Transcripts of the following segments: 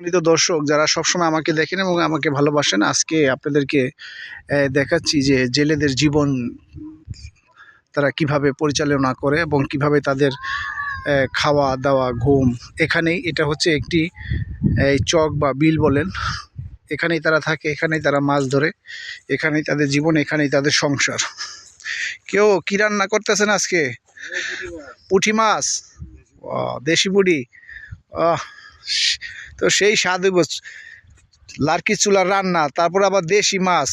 সম্মানিত দর্শক, যারা সবসময় আমাকে দেখেন এবং আমাকে ভালোবাসেন, আজকে আপনাদেরকে দেখাচ্ছি যে জেলেদের জীবন তারা কীভাবে পরিচালনা করে এবং কীভাবে তাদের খাওয়া, দাওয়া, ঘুম, এখানেই এটা হচ্ছে একটি চক বা বিল বলেন। এখানেই তারা থাকে, এখানেই তারা মাছ ধরে, এখানেই তাদের জীবন, এখানেই তাদের সংসার। কেউ কী রান্না করতেছেন আজকে? পুঁটি মাছ? দেশি বুড়ি আহ তো সেই স্বাদ হইব। লার্কি চুলার রান্না তারপর আবার দেশি মাছ।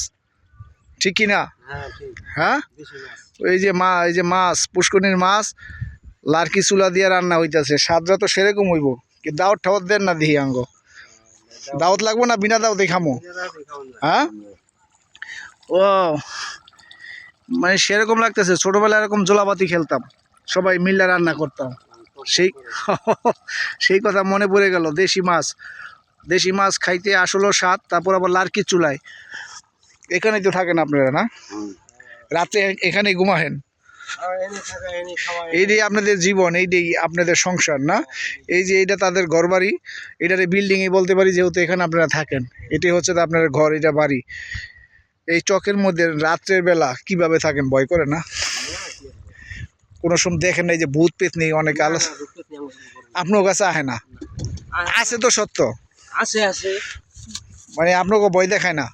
ঠিক কি না? হ্যাঁ ঠিক। হ্যাঁ? মাছ। এই যে মা এই যে মাছ পুষ্কনির মাছ লার্কি চুলা দিয়ে রান্না হইতাছে। স্বাদটা তো সেরকম হইব। কি দাওয়াত ঠাওয়াত দেন না দিহি আঙ্গ। দাওয়াত লাগবো না? বিনা দাওয়াতে খামো। হ্যাঁ? ও মানে সেরকম লাগতেছে। ছোটবেলায় এরকম জোলাবাতি খেলতাম। সবাই মিল্লা রান্না করতাম। সেই সেই কথা মনে পড়ে গেল দেশি মাছ। দেশি মাছ খাইতে আসলো স্বাদ তারপর আবার লার্কি চুলায়। এখানেই তো থাকেন আপনারা না? রাত্রে এখানেই ঘুমাহেন। এই যে আপনাদের জীবন এই এইটাই আপনাদের সংসার না? এই যে এইটা তাদের ঘর বাড়ি এটারে বিল্ডিংই বলতে পারি যেহেতু এখানে আপনারা থাকেন। এটাই হচ্ছে তো আপনার ঘর এটা বাড়ি। এই চকের মধ্যে রাত্রের বেলা কীভাবে থাকেন ভয় করে না? কোনো সময় দেখেন নাই যে ভূত পেত নেই অনেক আলো আপনার কাছে আহে না? আছে তো সত্য। আছে আছে। মানে আপনাকে ভয় দেখায় না?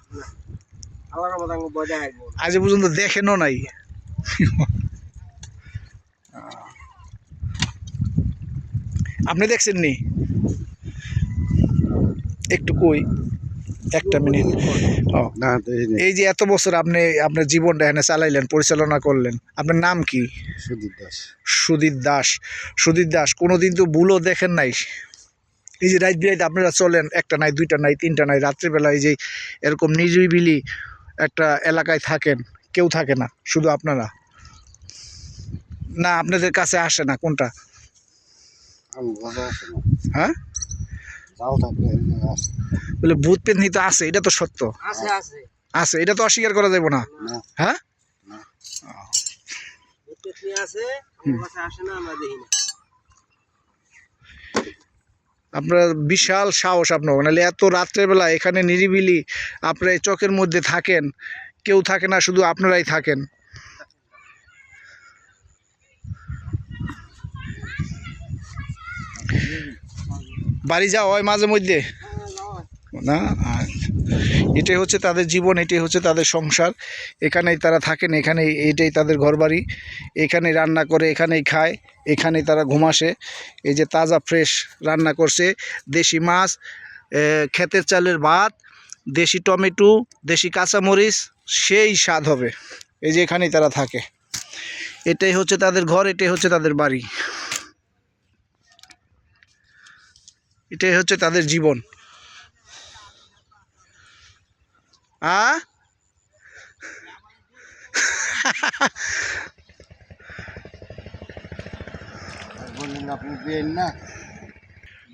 আজ পর্যন্ত দেখেনও নাই। আপনি দেখছেন নি একটু কই? একটা মিনিট। এই যে। এত বছর আপনি আপনার জীবনটা এখানে চালাইলেন পরিচালনা করলেন আপনার নাম কি? সুদীপ দাস। সুদীপ দাস। সুদীপ দাস কোনোদিন তো ভুলও দেখেন নাই। এই যে রাত বিরাইতে আপনারা চলেন একটা নাই দুইটা নাই তিনটা নাই রাত্রিবেলা এই যে এরকম নিরিবিলি একটা এলাকায় থাকেন কেউ থাকে না শুধু আপনারা? না আপনাদের কাছে আসে না কোনটা? হ্যাঁ? বলে ভূত পেতনি তো আছে এটা তো সত্য। আছে আছে। আছে এটা তো অস্বীকার করা যাবে না। না। হ্যাঁ? আপনার বিশাল সাহস আপনার নাহলে এত রাত্রেবেলা এখানে নিরিবিলি আপনার এই চকের মধ্যে থাকেন কেউ থাকে না শুধু আপনারাই থাকেন। বাড়ি যাওয়া হয় মাঝে মধ্যে? না। এটাই হচ্ছে তাদের জীবন, এটাই হচ্ছে তাদের সংসার। এখানেই তারা থাকেন, এখানেই এটাই তাদের ঘরবাড়ি। এখানেই রান্না করে, এখানেই খায়, এখানেই তারা ঘুমাসে এই যে তাজা ফ্রেশ রান্না করছে। দেশি মাছ ক্ষেতের চালের ভাত, দেশি টমেটো, দেশি কাঁচামরিচ, সেই স্বাদ হবে। এই যে এখানেই তারা থাকে। এটাই হচ্ছে তাদের ঘর, এটাই হচ্ছে তাদের বাড়ি। এটাই হচ্ছে তাদের জীবন। আ?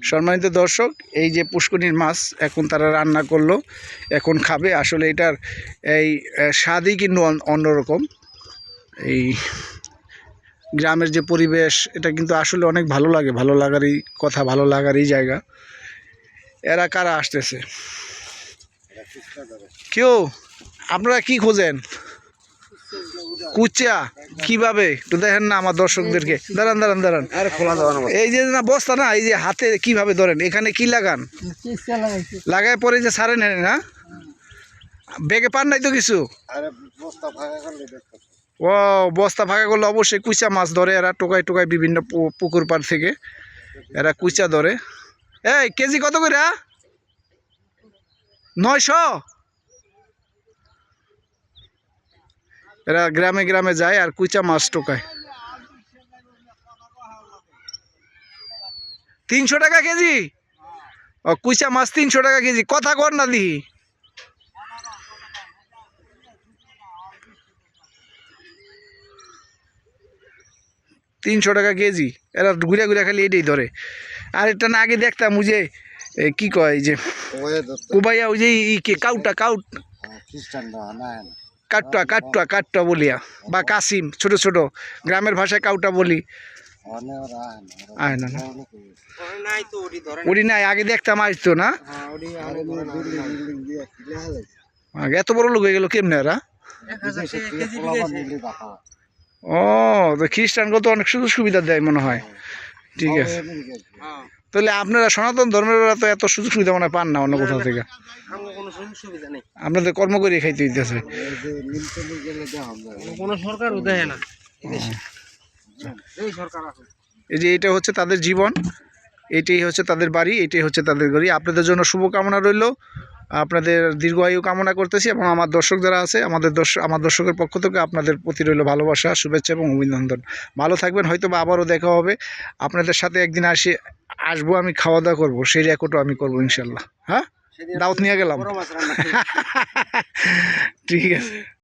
সম্মানিত দর্শক, এই যে পুষ্করিণীর মাছ এখন তারা রান্না করল, এখন খাবে। আসলে এটার এই স্বাদই কিন্তু অন- অন্যরকম। এই গ্রামের যে পরিবেশ এটা কিন্তু আসলে অনেক ভালো লাগে। ভালো লাগারই কথা ভালো লাগারই জায়গা। এরা কারা আসতেছে? কেউ? আপনারা কি খোঁজেন? কুচা কীভাবে? একটু দেখেন না আমার দর্শকদেরকে। দাঁড়ান দাঁড়ান দাঁড়ান। এই যে না বস্তা না এই যে হাতে কীভাবে ধরেন? এখানে কি লাগান? লাগায় পরে যে সারেন না? বেগে পান নাই তো কিছু? ও বস্তা ফাঁকা করলে অবশ্যই কুচা মাছ ধরে। এরা টোকায় টোকায় বিভিন্ন পুকুর পাড় থেকে এরা কুচা ধরে। এই, কেজি কত করে নয়শো? এরা গ্রামে গ্রামে যায় আর কুচা মাছ টোকায়। তিনশো টাকা কেজি? ও কুচা মাছ তিনশো টাকা কেজি। কথা কর না দিহি তিনশো টাকা কেজি। এরা ঘুরে ঘুরে খালি এটাই ধরে। আর এটা না আগে দেখতাম ওই যে কি কয় এই যে কুবাইয়া ওই যে ই কি কাউটা কাউট না কাট্টা কাট্টা কাট্টা বলিয়া। বা কাসিম ছোট ছোট। গ্রামের ভাষায় কাউটা বলি। আয় না না। হয়ে গেছে। নাই ওটি নাই। আগে দেখতাম আসতো না? হ্যাঁ এত বড় লোক হয়ে গেল কেমনে এরা? ও তো খ্রিস্টানগুলো তো অনেক সুযোগ সুবিধা দেয় মনে হয়। ঠিক আছে। তাহলে আপনারা সনাতন ধর্মের তো এত সুযোগ সুবিধা মনে হয় পান না অন্য কোথাও থেকে? আমার কোনো সুযোগ সুবিধা নেই। আপনাদের কর্ম করে খাইতে দিতেছে। কোনো না। এই আছে। এই যে এটা হচ্ছে তাদের জীবন এটাই হচ্ছে তাদের বাড়ি এটাই হচ্ছে তাদের বাড়ি আপনাদের জন্য শুভকামনা রইল। আপনাদের দীর্ঘায়ু কামনা করতেছি এবং আমার দর্শক যারা আছে আমাদের দর্শক আমার দর্শকের পক্ষ থেকে আপনাদের প্রতি রইল ভালোবাসা শুভেচ্ছা এবং অভিনন্দন। ভালো থাকবেন হয়তো বা আবারও দেখা হবে। আপনাদের সাথে একদিন আসি আসব আমি খাওয়া দাওয়া করব সেই রেকর্ডও আমি করব ইনশাল্লাহ। হ্যাঁ? দাওত দাওয়াত নিয়ে গেলাম। ঠিক আছে।